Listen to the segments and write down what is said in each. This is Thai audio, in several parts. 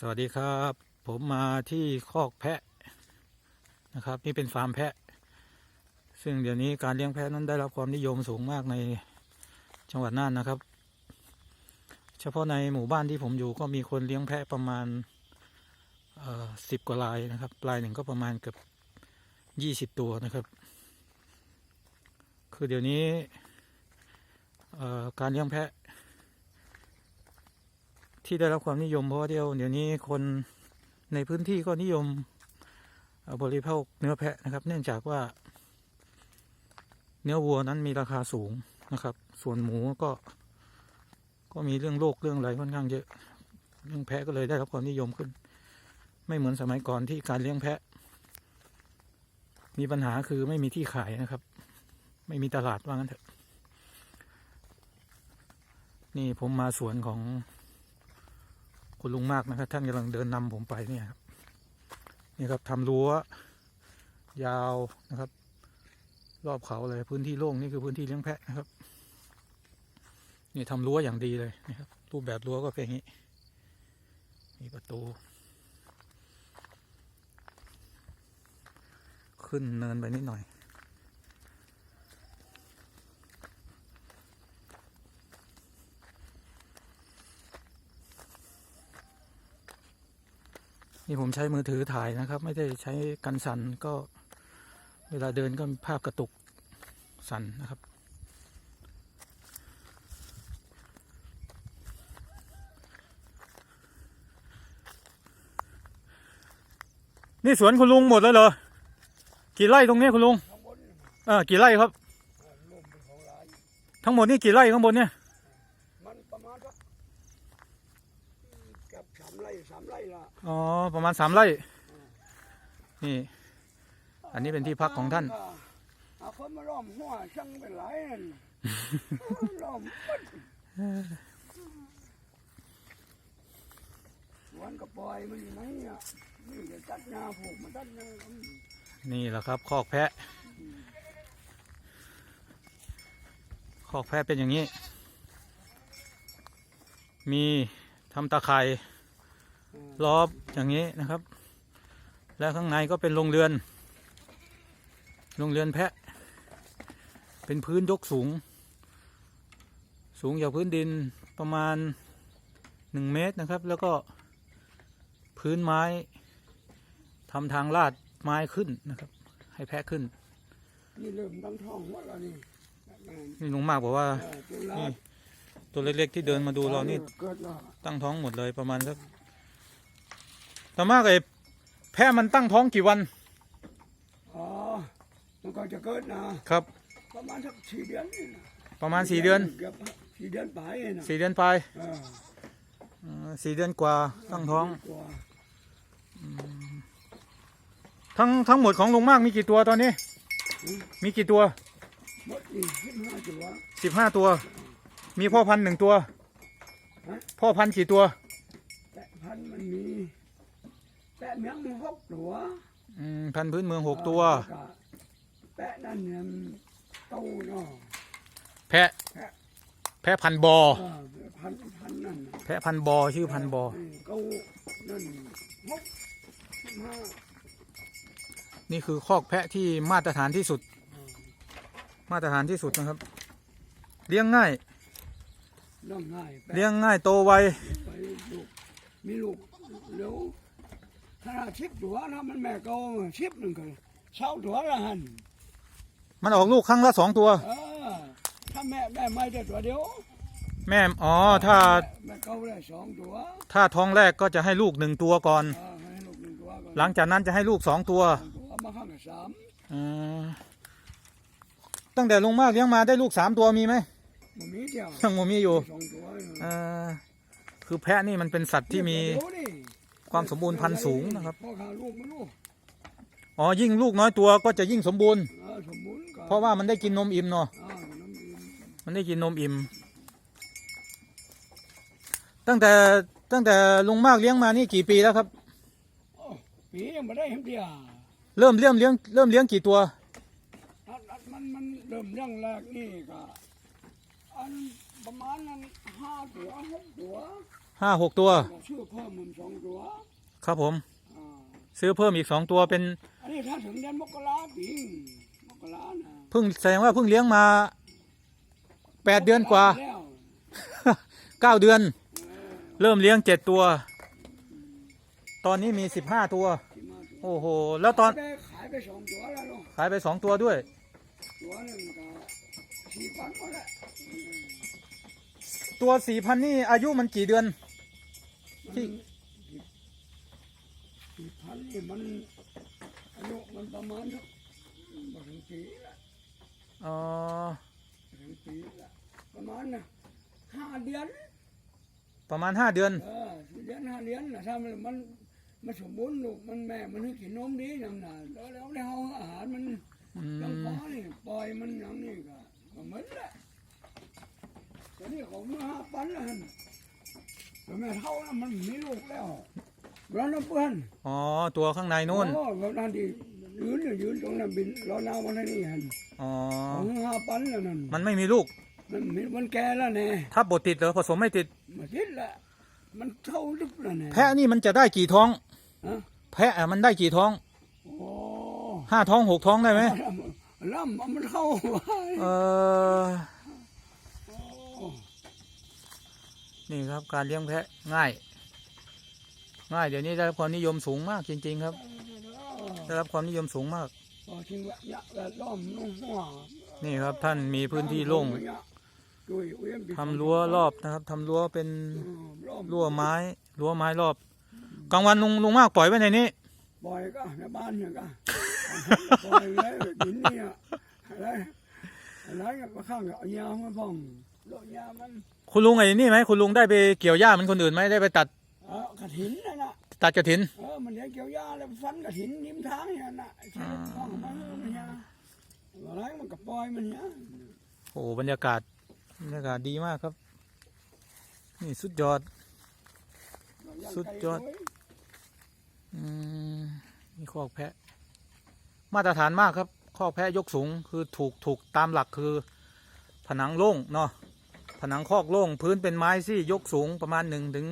สวัสดีครับ ผมมาที่คอกแพะนะครับ นี่เป็นฟาร์มแพะ ซึ่งเดี๋ยวนี้การเลี้ยงแพะนั้นได้รับความนิยมสูงมากในจังหวัดน่านนะครับ เฉพาะในหมู่บ้านที่ผมอยู่ก็มีคนเลี้ยงแพะประมาณสิบกว่ารายนะครับรายหนึ่งก็ประมาณเกือบยี่สิบตัวนะครับ คือเดี๋ยวนี้การเลี้ยงแพะ ที่ได้รับความนิยมเพราะว่าเดียวเดี๋ยวนี้คนในพื้นที่ก็นิยมบริโภคเนื้อแพะนะครับ เนื่องจากว่า เนื้อวัวนั้นมีราคาสูงนะครับ ส่วนหมูก็ ก็มีเรื่องโรคเรื่องอะไรค่อนข้างเยอะเรื่องแพะก็เลยได้รับความนิยมขึ้น ไม่เหมือนสมัยก่อนที่การเลี้ยงแพะ มีปัญหาคือไม่มีที่ขายนะครับ ไม่มีตลาดว่างั้นเถอะ นี่ผมมาสวนของ คุณลุงมากนะครับ ท่านกำลังเดินนำผมไปเนี่ยครับนี่ครับทำรั้วยาวนะครับ รอบเขาเลยพื้นที่โล่งนี่คือพื้นที่เลี้ยงแพะนะครับ นี่ทำรั้วอย่างดีเลยนะครับ รูปแบบรั้วก็เป็นอย่างนี้ มีประตู ขึ้นเนินไปนิดหน่อย นี่ผมใช้มือถือถ่ายนะครับ ไม่ได้ใช้กันสั่นก็เวลาเดินก็มีภาพกระตุกสั่นนะครับ นี่สวนคุณลุงหมดแล้วเหรอ กี่ไร่ตรงนี้คุณลุงข้างบนเออกี่ไร่ครับ ทั้งหมดนี่กี่ไร่ข้างบนเนี่ย มันประมาณสักเกับสาม ไร่สามไร่ละอ๋อประมาณสามไร่นี่ อันนี้เป็นที่พักของท่านเอาคนมาล้อมหัวช่างเป็นหลายนั่นล้อมปึ๊ดสวนกระปล่อยมันอยู่ไหนอะนี่จะตัดหญ้าผูกมันตัดหญ้าอืมนี่แหละครับ คอกแพะ คอกแพะเป็นอย่างนี้ มีทำตาข่าย รอบอย่างนี้นะครับ แล้วข้างในก็เป็นโรงเรือนโรงเรือนแพะ เป็นพื้นยกสูง สูงจากพื้นดินประมาณหนึ่งเมตรนะครับ แล้วก็พื้นไม้ทำทางลาดไม้ขึ้นนะครับ ให้แพะขึ้น นี่เริ่มตั้งท้องหมดแล้วนี่แม่นนี่ลุงมากบอกว่าเออจุฬานี่ตัวเล็กๆที่เดินมาดูเรานี่เกิดแล้วตั้งท้องหมดเลยประมาณสัก แต่มากเลยแพะมันตั้งท้องกี่วัน อ๋อ มันก็จะเกิดนะครับ ประมาณสักสี่เดือนนี่นะประมาณสี่เดือนเกือบสี่เดือนไปนะสี่เดือนปลายเออเอ่อสี่เดือนกว่าตั้งท้องกว่าทั้งทั้งหมดของลุงมากมีกี่ตัวตอนนี้ มีกี่ตัวหมดนี่สิบห้าตัว สิบห้าตัว มีพ่อพันธุ์หนึ่งตัว ฮะ พ่อพันธุ์กี่ตัว แปะพันธุ์มันมีแปะเมียงมันหกตัวอืมพันธุ์พื้นเมืองหกตัว แล้ก็แปะนั่นเนี่ยมันโตเนาะแพะ แพะพันธุ์บอเออพันธุ์พันธุ์นั่นน่ะแพะพันธุ์บอชื่อพันธุ์บอเออเก้านั่นหกสิบห้านี่คือคอกแพะที่มาตรฐานที่สุด มาตรฐานที่สุดนะครับ เลี้ยงง่าย น้องง่ายแปะเลี้ยงง่ายโตไว ไปลูกมีลูกเดี๋ยว ถ้าชิบตัวนะมันแม่เก็ชิบหนึ่งก็เช่าตัวละหันมันออกลูกครั้งละสองตัว เออถ้าแม่แม่ไม่ได้ตัวเดียวแม่อ๋อถ้าแม่เก้าได้สองตัวถ้าท้องแรกก็จะให้ลูกหนึ่งตัวก่อน เออให้ลูกหนึ่งตัวก่อนหลังจากนั้นจะให้ลูกสองตัวสองตัวมาข้างกับสามอืมตั้งแต่ลงมากเลี้ยงมาได้ลูกสามตัวมีไหมมันมีเดียวยังบ่มีอยู่สองตัวเออคือแพะนี่มันเป็นสัตว์ที่มี เดี๋ยวนี่ ความสมบูรณ์พันธุ์สูงนะครับพ่อขาลูกมันลูกอ๋อยิ่งลูกน้อยตัวก็จะยิ่งสมบูรณ์ เออสมบูรณ์ก็เพราะว่ามันได้กินนมอิ่มเนาะอ่าน้ำอิ่มมันได้กินนมอิ่ม ตั้งแต่ตั้งแต่ลุงมากเลี้ยงมานี่กี่ปีแล้วครับ โอ้ปียังไม่ได้เห็นเดียวเริ่มเลี้ยงเลี้ยงเริ่มเลี้ยงกี่ตัวอันอันมันมันเริ่มเรื่องแรกนี่ก็อันประมาณนั้นห้าตัวหกตัว ห้าหกตัวก็ชื่อเพิ่มมันสองตัวครับผม อ่าซื้อเพิ่มอีกสองตัวเป็นอันนี้ถ้าถึงเดือนมกราปีมกรานะเพิ่งแสดงว่าเพิ่งเลี้ยงมาแปดเดือนกว่า แล้วเก้าเดือนเออเริ่มเลี้ยงเจ็ดตัว ตอนนี้มีสิบห้าตัว ที่มาตัวโอ้โห แล้วตอนไปขายไปสองตัวแล้วเนาะขายไปสองตัวด้วย ตัวหนึ่งก็สี่พันหมดแล้ว ตัวสี่พันนี่อายุมันกี่เดือน ที่ สี่พันนี่มันอายุมันประมาณสักมาถึงปีละเอ่อถึงปีละประมาณนะห้าเดือนประมาณห้าเดือน เออสี่เดือนห้าเดือนนะถ้ามันมันมันสมบูรณ์ลูกมันแม่มันให้กินนมดีอย่างน่ะแล้วแล้วได้เอาอาหารมันอืยังพอมนี่ปล่อยมันอย่างนี้ก็ก็เหมือนแหละ แต่นี่ของมาห้าปันแล้วหั่นแต่แม่เท่านั้นมันมีลูกแล้วร้อนน้ำเปื้อนอ๋อ ตัวข้างในนู่นโอ้แบบนั้นที่ยืนเนี่ยยืนตรงนั้นบินรอน้ำวันนี้หั่นอ๋อของห้าปันแล้วนั่นมันไม่มีลูก มันมีมันแก่แล้วแน่ถ้าบดติดเหรอผสมไม่ติดมาทิดละมันเท่าลึกแล้วแน่แพะนี่มันจะได้กี่ท้องฮะแพะอะมันได้กี่ท้องโอ้ห้าท้องหกท้องได้ไหมล่ำเอามันเข้าไว้เออ นี่ครับการเลี้ยงแพะง่าย ง่ายเดี๋ยวนี้ได้รับความนิยมสูงมากจริง ๆ ครับ ได้รับความนิยมสูงมากพอทิ้งละยะละล้อมน้องหัวนี่ครับท่านมีพื้นที่โล่งทำรั้วรอบนะครับทำรั้วเป็นรั้วไม้รั้วไม้รอบกลางวันลุงลุงมากปล่อยไว้ในนี้ปล่อยก็ในบ้านเนี่ยก็ปล่อยเลยกินเนี่ยอะไรอะไรก็ข้างกับยามันพ่องโลยามัน คุณลุงไอ้นี่ไหมคุณลุงได้ไปเกี่ยวหญ้าเหมันคนอื่นไหมได้ไปตัดเออกระถินนั่นน่ะตัดกระถิน เออมันเลี้ยงเกี่ยวยาแล้วฟันกระถินริมทางเนี่ยน่ะใช่พ่องมันมันเนี่ยอะไรมันก็ปล่อยมันเนี่ยโอ้บรรยากาศบรรยากาศดีมากครับ นี่สุดยอดสุดยอดอืมนี่คอกแพะ มาตรฐานมากครับคอกแพะยกสูงคือถูกถูกตามหลักคือ ผนังโล่งเนาะ ผนังคอกโล่งพื้นเป็นไม้ซี่ยกสูงประมาณหนึ่งถึง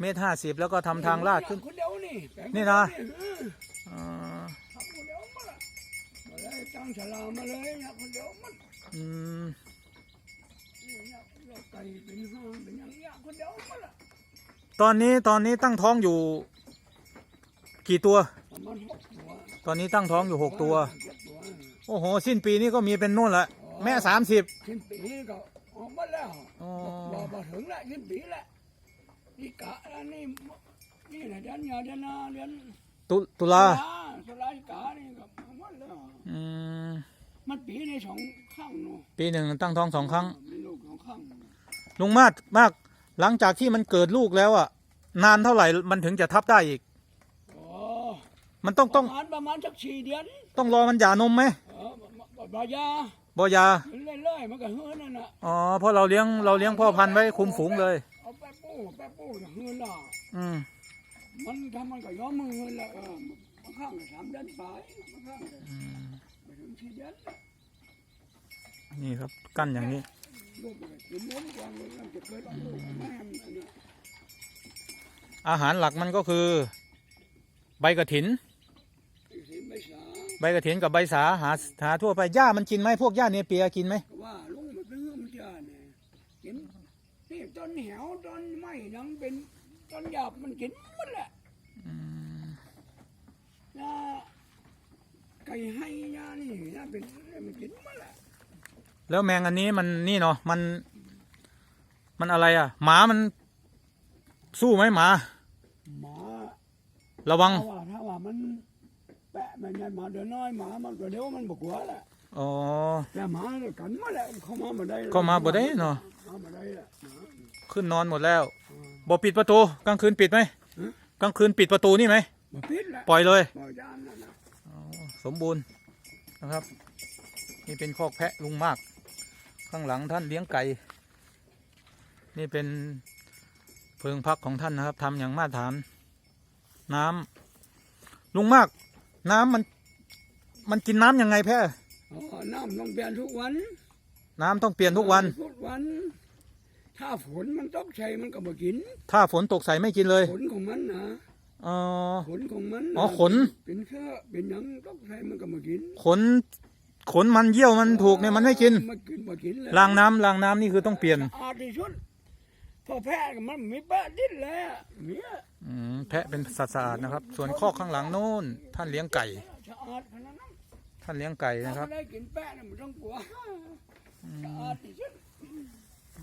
เมตรห้าสิบแล้วก็ทำทางลาดขึ้นคนเดียวนี่แปลงนี่นะเอออ่าทำคนเดียวมาละมาเลยตั้งฉลามมาเลยเนี่ยคนเดียวมันอืมเนี่ยเราไก่เป็นห้างเป็นอย่างเงี้ยคนเดียวมาละตอนนี้ตอนนี้ตั้งท้องอยู่ กี่ตัว ประมาณหกตัวตอนนี้ตั้งท้องอยู่หกตัว เจ็ดตัว โอ้โห สิ้นปีนี้ก็มีเป็นนู่นละแม่สามสิบสิ้นปีก็ ออกมาแล้วอ๋อรอมาถึงแล้วสิ้นปีแล้วนี่กะแล้วนี่นี่นะเดือนเงาเดือนหนาเดือนตุตุลาตุลาสิกานี่ก็ออกมาแล้ว อืมมันปีในสองข้างเนาะปีหนึ่งตั้งท้องสองครั้ง มีลูกสองข้างลุงมาดมากหลังจากที่มันเกิดลูกแล้วอะ นานเท่าไหร่มันถึงจะทับได้อีกอ๋อมันต้องปต้อระงมาณประมาณสักสี่เดือนต้องรอมันหย่านมไหมเออบ่บายา บอยาเรื่อยๆมันก็เฮือนั่นน่ะอ๋อเพราะเราเลี้ยงเราเลี้ยงพ่อพันธุ์ไว้คุมฝูงเลย เอาแป๊บปูแป๊บปูจะเฮือน่ะอืมมันทำมันก็ย้อมมือแล้วเออบางข้างก็สามเดือนไปบางข้างก็ไปถึงสี่เดือนนี่ครับกั้นอย่างนี้ ลูกมันก็กินนมก่อนเลยมันจะเกิดลูกแม่มันอันเนี้ยอาหารหลักมันก็คือ ใบกระถินไอ้สิไม่สา ใบกระถินกับใบสาหาหาทั่วไปหญ้ามันกินไหมพวกหญ้าเนเปียกินไหมก็ว่าลุงมันเป็นเฮือมันจะเนี่ยกินนี่ต้นเหวต้นไม้นังเป็นต้นหยาบมันกินหมดแหละอืมนะไก่ให้ยานี่นะเป็นมันกินหมดแหละแล้วแมงอันนี้มันนี่เนาะมัน มันอะไรอะ หมามันสู้ไหมหมาหมาระวังถ้าว่าถ้าว่ามันแปะ มันยันหมาเดินน้อยหมามันก็เดี๋ยวมันบกลัวแหละอ๋อแต่หมาเนี่ยกันมาแหละเข้ามาบ่ได้เข้ามาบ่ได้เนาะเข้ามาได้แหละหมาขึ้นนอนหมดแล้วอืมบ่ปิดประตูกลางคืนปิดไหมฮะกลางคืนปิดประตูนี่ไหมบ่ปิดแหละปล่อยเลยปล่อยยานนั่นนะสมบูรณ์นะครับ นี่เป็นคอกแพะลุงมาก ข้างหลังท่านเลี้ยงไก่ นี่เป็นเพิงพักของท่านนะครับทำอย่างมาตรฐาน น้ำลุงมาก น้ำมัน มันกินน้ำยังไงแพะอ๋อน้ำต้องเปลี่ยนทุกวันน้ำต้องเปลี่ยนทุกวัน ทุกวัน ถ้าฝนมันตกใส่มันก็บ่กินถ้าฝนตกใส่ไม่กินเลยขนของมันนะอ๋อ ขนของมันนะอ๋อขน เป็นเชื้อเป็นหยังตกใส่มันก็บ่กินขน ขนมันเยี่ยวมันถูกเนี่ยมันไม่กินมันกินบ่กินเลยล้างน้ำล้างน้ำนี่คือต้องเปลี่ยน สะอาดที่สุด พอแพ้ก็มันมีแปะดิ้นเลยอะเนี่ยอืมแพะเป็นสัตว์สะอาดนะครับ ส่วนข้อกข้างหลังโน้นท่านเลี้ยงไก่ สะอาดขนาดนั้นท่านเลี้ยงไก่ถ้านะครับไม่ได้กินแป้งน่ะมันต้องกลัวสะอาดที่สุด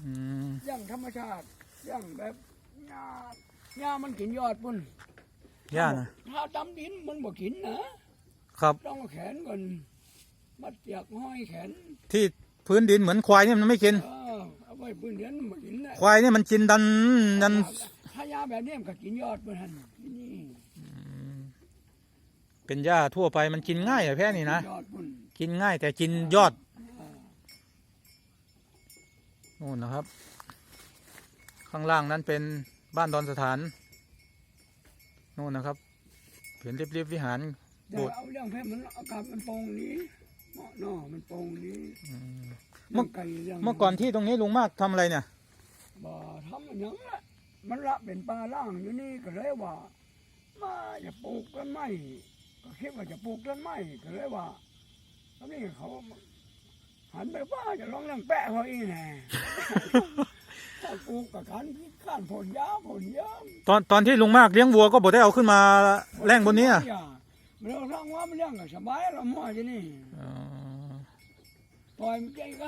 อืมอย่างธรรมชาติอย่างแบบหญ้าหญ้ามันกินยอดปุ่นย่านะถ้าตำดินมันบ่กินนะครับ ต้องเอาแขนก่อนมัดเจียกห้อยแขนที่พื้นดินเหมือนควายเนี่ยมันไม่กิน เออ เอาไว้พื้นเดือนมันบ่กินแหละควายเนี่ยมันกินดันดันถ้ายาแบบนี้มันก็กินยอดเพื่อนนี่เป็นหญ้าทั่วไปมันกินง่ายอะแพะนี่นะ ยอดปุ่นกินง่ายแต่กินยอดนู่นนะครับ ข้างล่างนั้นเป็นบ้านดอนสถานนู่นนะครับเห็นเรียบๆวิหารแต่โบสถ์เอาเรื่องแพ้มันอากาศมันโปร่งนี้ เหมาะเนาะมันโปร่งนี้อืมเรื่องไก่รื่องเมื่อก่อนที่ตรงนี้ลุงมากทำอะไรเนี่ยบ่ทำมันหยังละมันละเป็นปลาล่างอยู่นี่ก็เลยว่า มาจะปลูกต้นไม้ก็คิดว่าจะปลูกต้นไม้ก็เลยว่าตอนนี้เขาหันไปว่าจะลองเรื่องแปะเขาอีแน่ถ้าปลูกกับการพิการผลยาผลยาตอนตอนที่ลุงมากเลี้ยงวัวก็บอกได้เอาขึ้นมาแร่งบนนี้อะ เราทางว่ามันเรื่องก็สบายเราหม้อที่นี่อ๋อปล่อยมันใจก็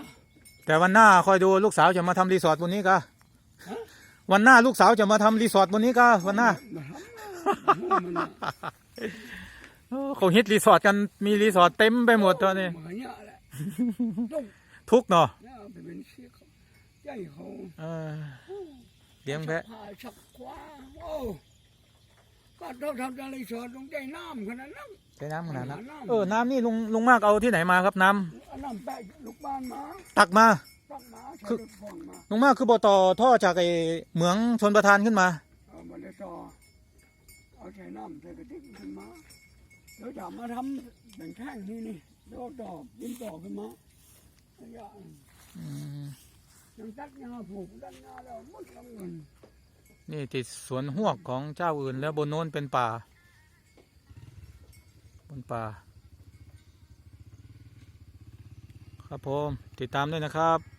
แต่วันหน้าคอยดูลูกสาวจะมาทำรีสอร์ทบนนี้ก็ฮะวันหน้าลูกสาวจะมาทำรีสอร์ทบนนี้ก็วันหน้ามาทำนะมันน่ะโอ้เขาฮิตรีสอร์ทกันมีรีสอร์ทเต็มไปหมดตอนนี้เหมือนเนี้ยแหละต้องทุกข์เนาะเนี่ยเอาไปเป็นเชี่ยเขาใจเขาเออเลี้ยงแพะชักพายชักขวาโอ้ ก็ต้องทำอะไรสอนต้องใจน้ำขนาดนั้น ใช้น้ำขนาดนั้นน้ำ เออน้ำนี่ลุงลุงมากเอาที่ไหนมาครับน้ำเอาน้ำแปะลูกบ้านมาตักมาตั้งมาใช้คือรถพ่วงมาลุงมากคือบ่อต่อท่อจากไอ้เหมืองชนประทานขึ้นมา เอามาเลยต่อเอาใช้น้ำใส่กระติกขึ้นมาเดี๋ยวจะมาทำแบ่งแท่งนี่นี่เดี๋ยวต่อยินต่อขึ้นมาอย่างอืมยังตัดงาผูกดันงาแล้วหมดแล้วเงิน นี่ติดสวนหวกของเจ้าอื่นแล้วบนโน้นเป็นป่า บนป่า ครับผม ติดตามด้วยนะครับ